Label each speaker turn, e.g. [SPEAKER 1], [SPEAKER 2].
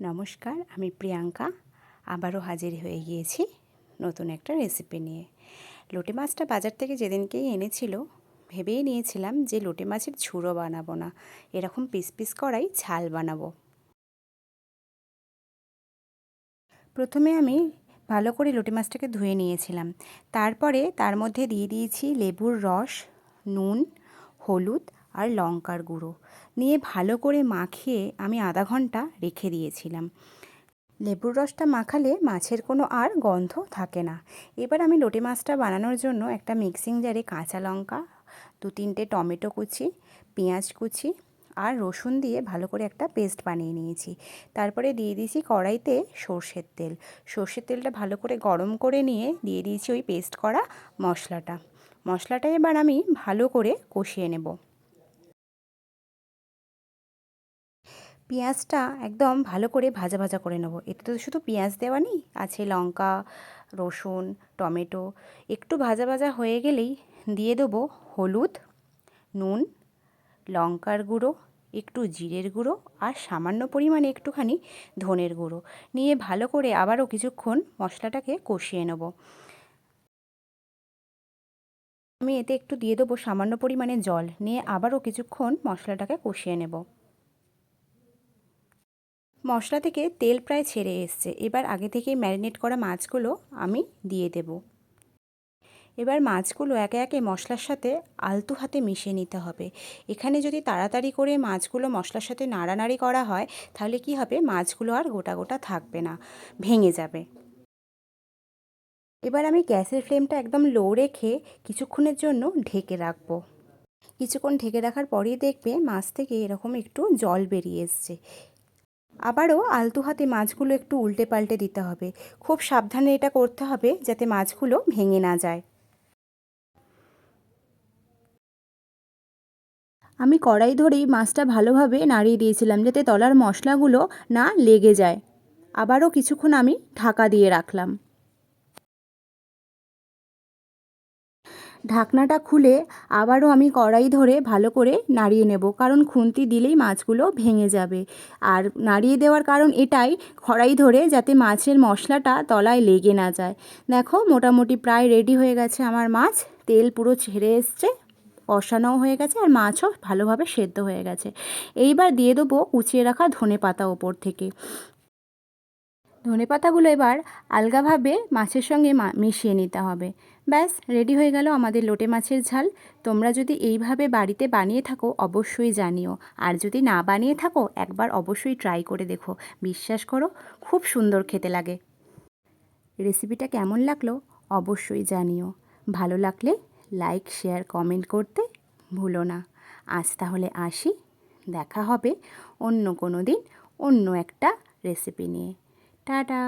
[SPEAKER 1] নমস্কার, আমি প্রিয়াঙ্কা। আবারও হাজির হয়ে গিয়েছি নতুন একটা রেসিপি নিয়ে। লোটে মাছটা বাজার থেকে যেদিনকেই এনেছিল, ভেবেই নিয়েছিলাম যে লোটে মাছের ঝুড়ো বানাবো না, এরকম পিস পিস করাই ঝাল বানাবো। প্রথমে আমি ভালো করে লোটে মাছটাকে ধুয়ে নিয়েছিলাম। তারপরে তার মধ্যে দিয়ে দিয়েছি লেবুর রস, নুন, হলুদ আর লঙ্কার গুঁড়ো। নিয়ে ভালো করে মাখিয়ে আমি আধা ঘণ্টা রেখে দিয়েছিলাম। লেবুর রসটা মাখালে মাছের কোনো আর গন্ধ থাকে না। এবার আমি লোটে মাছটা বানানোর জন্য একটা মিক্সিং জারে কাঁচা লঙ্কা, দু তিনটে টমেটো কুচি, পেঁয়াজ কুচি আর রসুন দিয়ে ভালো করে একটা পেস্ট বানিয়ে নিয়েছি। তারপরে দিয়ে দিয়েছি কড়াইতে সর্ষের তেল। সর্ষের তেলটা ভালো করে গরম করে নিয়ে দিয়ে দিয়েছি ওই পেস্ট করা মশলাটা। মশলাটা এবার আমি ভালো করে কষিয়ে নেব। পেঁয়াজটা একদম ভালো করে ভাজা ভাজা করে নেব। এতে তো শুধু পেঁয়াজ দেওয়া নেই, আছে লঙ্কা, রসুন, টমেটো। একটু ভাজা ভাজা হয়ে গেলেই দিয়ে দেবো হলুদ, নুন, লঙ্কার গুঁড়ো, একটু জিরের গুঁড়ো আর সামান্য পরিমাণে একটুখানি ধনের গুঁড়ো। নিয়ে ভালো করে আবারও কিছুক্ষণ মশলাটাকে কষিয়ে নেব। আমি এতে একটু দিয়ে দেবো সামান্য পরিমাণে জল। নিয়ে আবারও কিছুক্ষণ মশলাটাকে কষিয়ে নেব। মশলা থেকে তেল প্রায় ছেড়ে এসছে। এবার আগে থেকেই ম্যারিনেট করা মাছগুলো আমি দিয়ে দেব। এবার মাছগুলো একে একে মশলার সাথে আলতু হাতে মিশিয়ে নিতে হবে। এখানে যদি তাড়াতাড়ি করে মাছগুলো মশলার সাথে নাড়ানাড়ি করা হয়, তাহলে কি হবে? মাছগুলো আর গোটা গোটা থাকবে না, ভেঙে যাবে। এবার আমি গ্যাসের ফ্লেমটা একদম লো রেখে কিছুক্ষণের জন্য ঢেকে রাখব। কিছুক্ষণ ঢেকে রাখার পরেই দেখবে মাছ থেকে এরকম একটু জল বেরিয়ে এসছে। আবারও আলতু হাতে মাছগুলো একটু উল্টে পাল্টে দিতে হবে। খুব সাবধানে এটা করতে হবে যাতে মাছগুলো ভেঙে না যায়। আমি কড়াই ধরেই মাছটা ভালোভাবে নাড়িয়ে দিয়েছিলাম যাতে তলার মশলাগুলো না লেগে যায়। আবারও কিছুক্ষণ আমি ঢাকা দিয়ে রাখলাম। ঢাকনাটা খুলে আবারও আমি কড়াই ধরে ভালো করে নাড়িয়ে নেব, কারণ খুন্তি দিলেই মাছগুলো ভেঙে যাবে। আর নাড়িয়ে দেওয়ার কারণ এটাই, কড়াই ধরে যাতে মাছের মশলাটা তলায় লেগে না যায়। দেখো, মোটামুটি প্রায় রেডি হয়ে গেছে আমার মাছ। তেল পুরো ছেড়ে এসছে, কষানোও হয়ে গেছে আর মাছও ভালোভাবে সেদ্ধ হয়ে গেছে। এইবার দিয়ে দেবো কুচিয়ে রাখা ধনে পাতা ওপর থেকে। ধনে পাতাগুলো এবার আলগাভাবে মাছের সঙ্গে মিশিয়ে নিতে হবে। ব্যাস, রেডি হয়ে গেল আমাদের লোটে মাছের ঝাল। তোমরা যদি এইভাবে বাড়িতে বানিয়ে থাকো, অবশ্যই জানিও। আর যদি না বানিয়ে থাকো, একবার অবশ্যই ট্রাই করে দেখো। বিশ্বাস করো, খুব সুন্দর খেতে লাগে। রেসিপিটা কেমন লাগল, অবশ্যই জানিও। ভালো লাগলে লাইক শেয়ার কমেন্ট করতে ভুলো না। আজ তাহলে আসি। দেখা হবে অন্য কোনো দিন অন্য একটা রেসিপি নিয়ে। টাটা